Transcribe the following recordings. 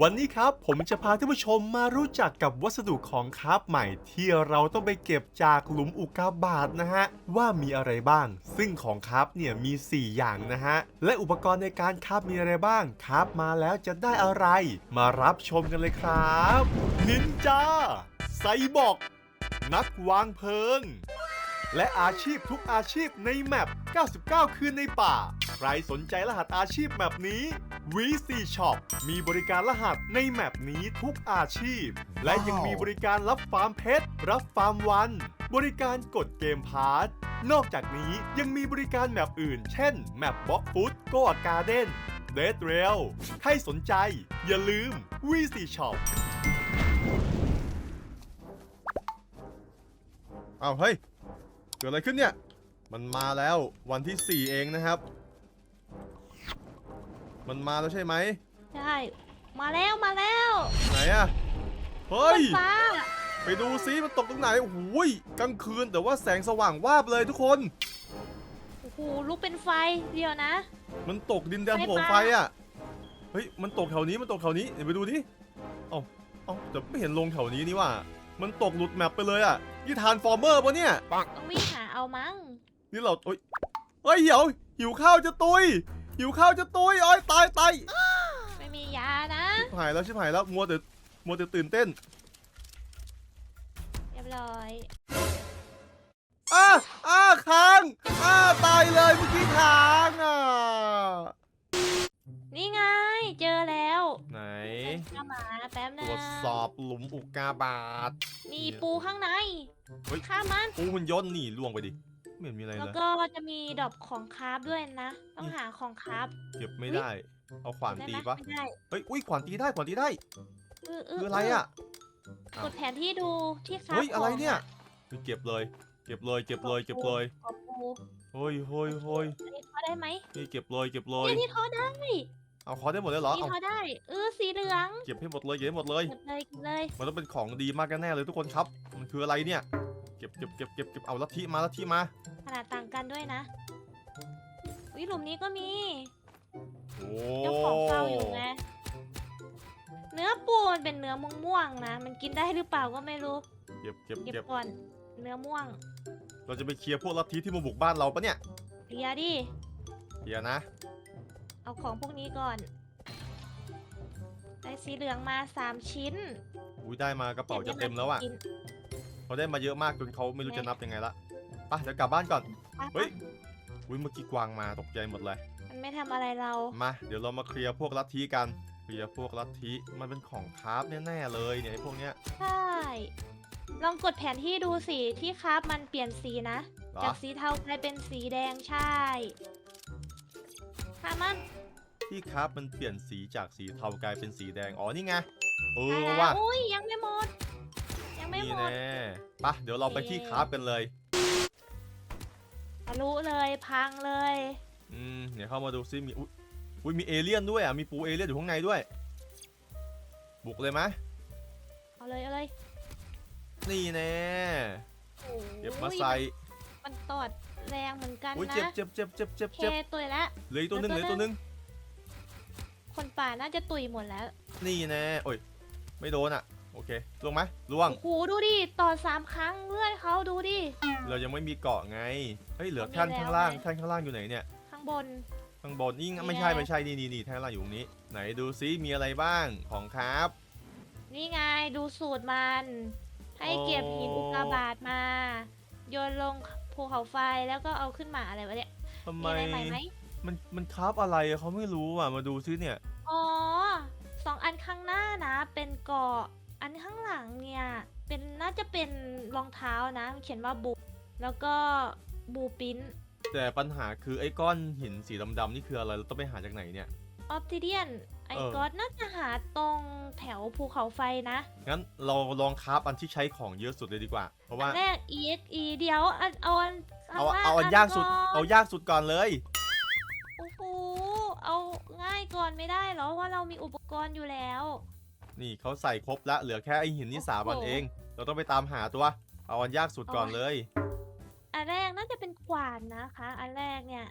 วันนี้ครับผมจะพาท่านผู้ชมมารู้จักกับวัสดุของคราฟใหม่ ที่เราต้องไปเก็บจากหลุมอุกกาบาตนะฮะ ว่ามีอะไรบ้าง ซึ่งของคราฟเนี่ยมี 4 อย่างนะฮะ และอุปกรณ์ในการคราฟมีอะไรบ้างคราฟมาแล้วจะได้อะไร มารับชมกันเลยครับนินจาไซบอร์กนักวางเพลิง และอาชีพทุกอาชีพในแมป 99 คืนในป่า ใครสนใจรหัสอาชีพแบบนี้ VC Shop มีบริการรหัสในแมปนี้ทุกอาชีพ และยังมีบริการรับฟาร์มเพชร รับฟาร์มวัน บริการกดเกมพาร์ทนอกจากนี้ยังมีบริการแมปอื่น เช่น แมปบ็อกฟุตโกดการ์เด้นเดดเรลใครสนใจ อย่าลืม VC Shop อ้าวเฮ้ย เกิดอะไรขึ้นเนี่ย มันมาแล้ววันที่ 4 เองนะครับ มันมาแล้วใช่ไหมใช่ มาแล้วมาแล้วไหนอะเฮ้ย บนฟ้าไปดูซิมันตกตรงไหนโอ้โหยกลางคืนแต่ว่าแสงสว่างวาบเลยทุกคน โอ้โหลุกเป็นไฟเดียวนะ มันตกดินแดนไฟโผงป่าไฟอะเฮ้ยมันตกแถวนี้มันตกแถวนี้เดี๋ยวไปดูดิเอ้าเอ้าแต่ไม่เห็นลงแถวนี้นี่ว่า มันตกหลุดแมปไปเลยอะนี่ทานฟอร์เมอร์ปะเนี่ย ต้องวิ่งหาเอามั้ง นี่เราเฮ้ยเฮ้ยเดี๋ยวหิวข้าวจะตุย หิวข้าวจะตุยโอ้ยตายตายไม่มียานะชิบหายแล้วชิบหายแล้วมัวแต่มัวแต่ตื่นเต้นเรียบร้อยอ้าอ้าค้างอ้าตายเลยเมื่อกี้ค้างอะนี่ไงเจอแล้วไหนข้ามาแป๊บตนึรงวจสอบหลุมอุกกาบาต มีปูข้างในเฮ้ยฆ่ามันปูมันย่นหนีล่วงไปดิ ไม่เห็นมีอะไรแล้วเลยก็จะมีดอกของคราฟด้วยนะ ต้องหาของคราฟเก็บไม่ได้ เอาขวานได้ตีไหมปะไม่ได้เฮ้ยอุ้ยขวานตีได้ขวานตีได้เออเคืออะไรอะ กดแผนที่ดูที่คราฟเฮ้ยอะไรขงเนี่ยเฮ้ยเก็บเลย เก็บเลยเก็บเลยเก็บเลยขอบปูเฮ้ยเฮ้ยเฮ้ยอันนี้ทอได้ไหมนี่เก็บเลยเก็บเลยนี่นี่ทอได้ เอาขอได้หมดเลยเหรอนี่เอาทอได้ เออสีเหลืองเก็บให้หมดเลยเก็บให้หมดเลยเก็บเลยเก็บเลย มันต้องเป็นของดีมากแน่ๆเลยทุกคนครับ มันคืออะไรเนี่ย เก็บเก็บเก็บเก็บเก็บเอาลัทธิมาลัทธิมา ขนาดต่างกันด้วยนะวิหลุมนี้ก็มีโอ้เจ้าของเฝ้าอยู่ไงเนื้อปูมันเป็นเนื้อม่วงๆนะ มันกินได้หรือเปล่าก็ไม่รู้ เก็บเก็บเก็บเก็บก่อน เนื้อม่วงเราจะไปเคลียร์พวกลัทธิที่มาบุกบ้านเราปะเนี่ยเคลียร์ดิ เคลียร์นะ เอาของพวกนี้ก่อน ได้สีเหลืองมาสามชิ้นอุ้ยได้มากระเป๋าจะเต็มแล้วอะก็บเขาได้มาเยอะมากจนเขาไม่รู้จะนับยังไงละไปเดี๋ยวกลับบ้านก่อนมาเฮ้ย อุ้ยเมื่อกี้กวางมาตกใจหมดเลย มันไม่ทำอะไรเรา มาเดี๋ยวเรามาเคลียร์พวกลัทธิกัน เคลียร์พวกลัทธิมันเป็นของคราฟแน่ๆเลยเนี่ยไอ้พวกเนี้ยใช่ ลองกดแผนที่ดูสิที่ครับมันเปลี่ยนสีนะ เหรอจากสีเทากลายเป็นสีแดงใช่ ค่ะมันที่คราฟมันเปลี่ยนสีจากสีเทากลายเป็นสีแดง อ๋อ นี่ไง เอใช่อแล้วว่ะอุ้ยยังไม่หมด ยังไม่นี่หมดแน่ปะเดี๋ยวเราไปที่คราฟกันเลย ทะลุเลยพังเลย อืม เดี๋ยวเข้ามาดูซิมี อุ๊ยอุ๊ยมีเอเลี่ยนด้วยอะ มีปูเอเลี่ยนอยู่ข้างในด้วย บุกเลยไหมะเอาเลยเอาเลยนี่แน่ โอ้ยเก็บมาใส่ มันตอด แรงเหมือนกันอุ้ยนะเจ็บเจ็บเจ็บเจ็บเจ็บเคเจ็บตุยแล้ว เหลืออีกตัวหนึงเหแล้ลือวอีกตัวตัวหนึงคนป่าน่าจะตุยหมดแล้วนี่แน่โอ้ยไม่โดนอะโอเคล่วงไหมล่วง โอ้โหดูดิต่อสามครั้งเลือดเขาดูดิ เรายังไม่มีเกาะไงเฮ้ยเหลือเขามีแท่นข้างล่างแล้วไงแท่นข้างล่างอยู่ไหนเนี่ยข้างบน ข้างบนนี่ไงนี่ไม่ใช่ไงไม่ใช่นี่นี่นี่แท่นข้างล่างอยู่ตรงนี้ ไหนดูซิมีอะไรบ้างของครับ นี่ไงดูสูตรมัน ให้เก็บหินโอ้อุกกาบาตมา โยนลง ภูเขาไฟแล้วก็เอาขึ้นมาอะไรวะเนี่ยทำมีไมอะไรใหม่ไหมมันมันคราฟอะไรอะเขาไม่รู้อะมาดูซิเนี่ยอ๋อสองอันข้างหน้านะ เป็นเกาะอันข้างหลังเนี่ยเป็นน่าจะเป็นรองเท้านะเขียนว่าบูแล้วก็บูปิ้นแต่ปัญหาคือไอ้ก้อนหินสีดำๆนี่คืออะไรเราต้องไปหาจากไหนเนี่ยออปติเดียนไอ้ เออ ก๊อตน่าจะหาตรงแถวภูเขาไฟนะงั้นเราลองคราฟอันที่ใช้ของเยอะสุดเลยดีกว่า เพราะว่า อันแรก EXE เดี๋ยวอันเอาอันข้เอางล่งเอาอันยากสุดก่นเอายากสุดก่อนเลย โอ้โหเอาง่ายก่อนไม่ได้เหรอว่าเรามีอุปกรณ์อยู่แล้ว นี่เขาใส่ครบละเหลือแค่ไอ้หินนี่สามอันโอ้โหเอง เราต้องไปตามหาตัว เอาอันยากสุดก่อนเลย อันแรกน่าจะเป็นขวานนะคะ อันแรกเนี่ย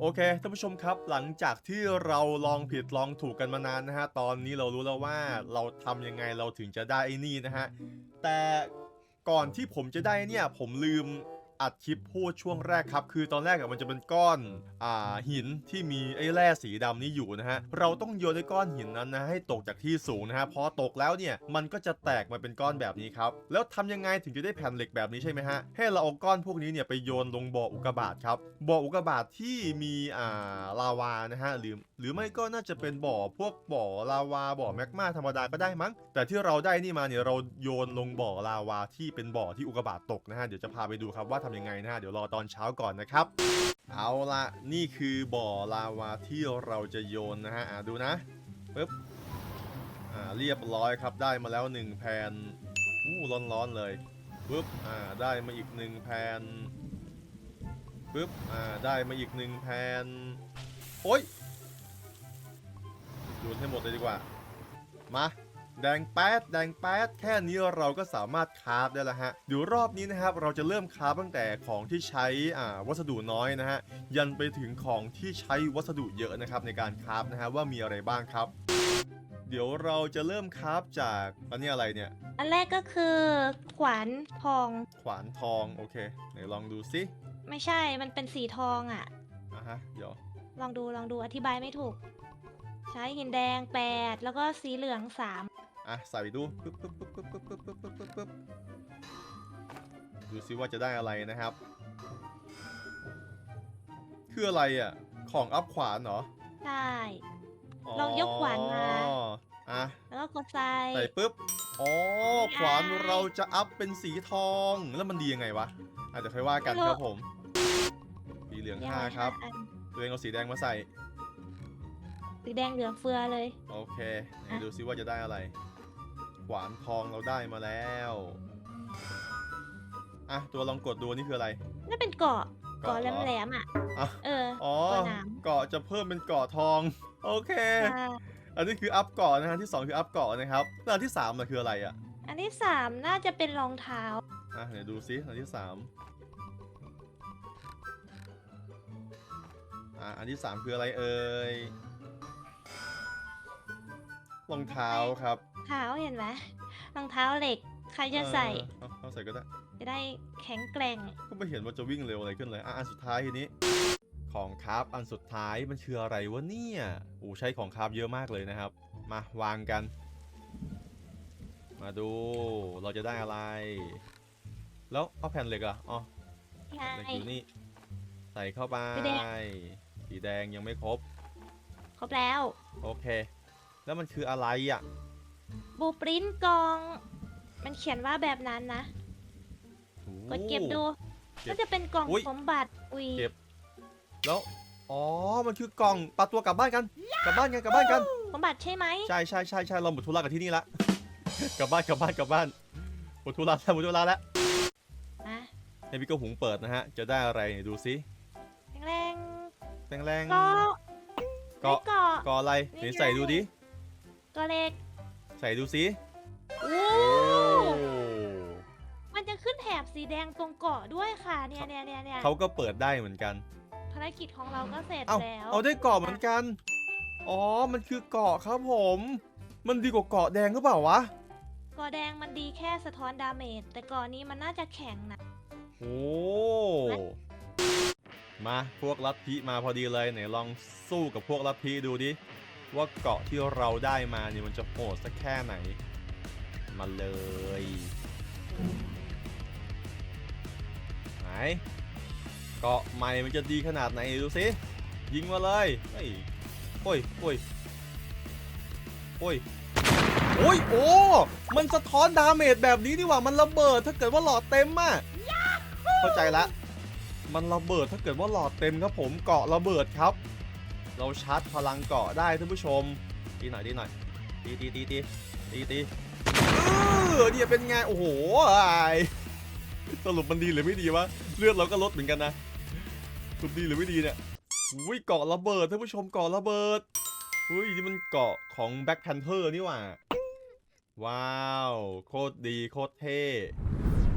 โอเคท่านผู้ชมครับหลังจากที่เราลองผิดลองถูกกันมานานนะฮะ ตอนนี้เรารู้แล้วว่าเราทำยังไงเราถึงจะได้ไอ้นี่นะฮะ แต่ก่อนที่ผมจะได้เนี่ยผมลืม อัดคลิปพูดช่วงแรกครับ คือตอนแรกอะมันจะเป็นก้อนอ่าหินที่มีไอ้แร่สีดำนี้อยู่นะฮะ เราต้องโยนไอ้ก้อนหินนั้นนะให้ตกจากที่สูงนะฮะ พอตกแล้วเนี่ยมันก็จะแตกมาเป็นก้อนแบบนี้ครับ แล้วทำยังไงถึงจะได้แผ่นเหล็กแบบนี้ใช่ไหมฮะ ให้เราเอาก้อนพวกนี้เนี่ยไปโยนลงบ่ออุกกาบาตครับ บ่ออุกกาบาตที่มีอ่าลาวานะฮะ หรือหรือไม่ก็น่าจะเป็นบ่อพวกบ่อลาวาบ่อแมกมาธรรมดาก็ได้มั้ง แต่ที่เราได้นี่มาเนี่ยเราโยนลงบ่อลาวาที่เป็นบ่อที่อุกกาบาตตกนะฮะ เดี๋ยวจะพาไปดูครับว่าทำยังไงนะฮะเดี๋ยวรอตอนเช้าก่อนนะครับ เอาละนี่คือบ่อลาวาที่เราจะโยนนะฮะดูนะปึ๊บอ่าเรียบร้อยครับได้มาแล้วหนึ่งแผ่นอู้ร้อนๆเลยปึ๊บอ่าได้มาอีกหนึ่งแผ่นปึ๊บอ่าได้มาอีกหนึ่งแผ่นโอ้ยโยนให้หมดเลยดีกว่ามา แดงแป๊ดแดงแป๊ดแค่นี้เราก็สามารถคราฟได้แล้วฮะเดี๋ยวรอบนี้นะครับเราจะเริ่มคราฟตั้งแต่ของที่ใช้อ่าวัสดุน้อยนะฮะยันไปถึงของที่ใช้วัสดุเยอะนะครับในการคราฟนะฮะว่ามีอะไรบ้างครับ เดี๋ยวเราจะเริ่มคราฟจากอันนี้อะไรเนี่ย อันแรกก็คือขวานทอง ขวานทองโอเคไหนลองดูซิไม่ใช่มันเป็นสีทองอะ่ะ อะฮะเดี๋ยวลองดูลองดูอธิบายไม่ถูก ใช้หินแดงแปดแล้วก็สีเหลืองสาม อะใส่ดูปึ๊บปึ๊บปึ๊บปึ๊บปึ๊บปึ๊บปึ๊บปึ๊บปึ๊บปึ๊บดูซิว่าจะได้อะไรนะครับ คืออะไรอะ ของอัพขวานเหรอ ใช่ ลองยกขวานมาอ๋ออะ แล้วก็กดใส่ใส่ปุ๊บ อ๋อ ขวานเราจะอัพเป็นสีทอง แล้วมันดียังไงวะ อาจจะค่อยว่ากันครับผม สีเหลืองยังห้าไงครับอันตัวเองเอาสีแดงมาใส่สีแดงเหลือเฟือเลย โอเคไหนอะดูซิว่าจะได้อะไร ขวานทองเราได้มาแล้วอะตัวลองกดดูนี่คืออะไร นั่นเป็นเกาะเกาะเหรอ แหลมๆอะ อะเอออ๋อเกาะหนามเกาะจะเพิ่มเป็นเกาะทอง โอเคใช่อันนี้คืออัพเกาะนะฮะที่สองคืออัพเกาะนะครับแล้วอันที่สามน่ะคืออะไรอะอันที่สามน่าจะเป็นรองเท้า อะเดี๋ยวดูซิอันที่สามอะอันที่สามคืออะไรเอ่ยรองเท้าครับ เท้าเห็นไหมรองเท้าเหล็ก ใครจะใส่เออเอาเอาใส่ก็ได้ จะได้แข็งแกร่ง ก็ไม่เห็นว่าจะวิ่งเร็วอะไรขึ้นเลยอะอันสุดท้ายทีนี้ ของคราฟอันสุดท้ายมันคืออะไรวะเนี่ยโอ้ใช้ของคราฟเยอะมากเลยนะครับ มาวางกัน มาดูเราจะได้อะไร แล้วเอาแผ่นเหล็กอะอ๋อใช่เหล็กอยู่นี่ ใส่เข้าไปสีแดงสีแดงยังไม่ครบ ครบแล้ว โอเค แล้วมันคืออะไรอะ บูปริ้นกอง มันเขียนว่าแบบนั้นนะโอ้กดเก็บดู เก็บก็จะเป็นกล่องอุ๊ยสมบัติ อุ้ยเก็บ แล้ว อ๋อ มันคือกล่องปาตัวกลับบ้านกัน กลับบ้านกัน กลับบ้านกัน สมบัติใช่ไหม ใช่ใช่ใช่ใช่เราหมดธุระกับที่นี่ละ กลับบ้าน กลับบ้าน กลับบ้าน หมดธุระแล้วหมดธุระแล้วนะให้พี่ก็หุงเปิดนะฮะ จะได้อะไรเนี่ยดูซิแรงแรงแรงๆก็เกาะเกาะเกาะอะไรนี่ไหนไงใส่ดูดิก็เล็กใส่ดูซิโอ้โอ้มันจะขึ้นแถบสีแดงตรงเกาะด้วยค่ะเนี่ยเนี่ยเนี่ยเนี่ยเขาก็เปิดได้เหมือนกันภารกิจของเราก็เสร็จเอ้าแล้วเอาได้เกาะเหมือนกัน อ๋อ มันคือเกาะครับผม มันดีกว่าเกาะแดงหรือเปล่าวะ เกาะแดงมันดีแค่สะท้อนดาเมจ แต่เกาะนี้มันน่าจะแข็งนะ โอ้ มาพวกลัทธิมาพอดีเลยไหนลองสู้กับพวกลัทธิดูดิ ว่าเกาะที่เราได้มาเนี่ยมันจะโหดสักแค่ไหน มาเลยไหนเกาะใหม่มันจะดีขนาดไหนดูสิยิงมาเลยเฮ้ยโอ้ยโอ้ยโอ้ยโอ้ยโอ้มันสะท้อนดาเมจแบบนี้นี่หว่ามันระเบิดถ้าเกิดว่าหลอดเต็มอะเข้าใจละ มันระเบิดถ้าเกิดว่าหลอดเต็มครับผมเกาะระเบิดครับ เราชาร์จพลังเกาะได้ท่านผู้ชมตีหน่อยตีหน่อยตีตีตีตีตีตีเออเนี่ยเป็นไงโอ้โหสรุปมันดีหรือไม่ดีวะเลือดเราก็ลดเหมือนกันนะสรุปดีหรือไม่ดีเนี่ยอุ้ยเกาะระเบิดท่านผู้ชมเกาะระเบิดอุ้ยนี่มันเกาะของแบ็คแพนเทอร์นี่หว่าว้าวโคตรดีโคตรเท่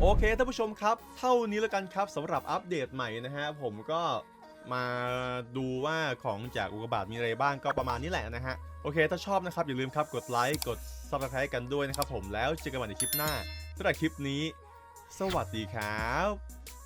โอเคท่านผู้ชมครับ เท่านี้แล้วกันครับสำหรับอัปเดตใหม่นะฮะผมก็ มาดูว่าของจากอุกกาบาตมีอะไรบ้างก็ประมาณนี้แหละนะฮะ โอเค ถ้าชอบนะครับ อย่าลืมครับกดไลค์กด subscribe กันด้วยนะครับผมแล้วเจอกันใหม่ในคลิปหน้าสำหรับคลิปนี้ สวัสดีครับ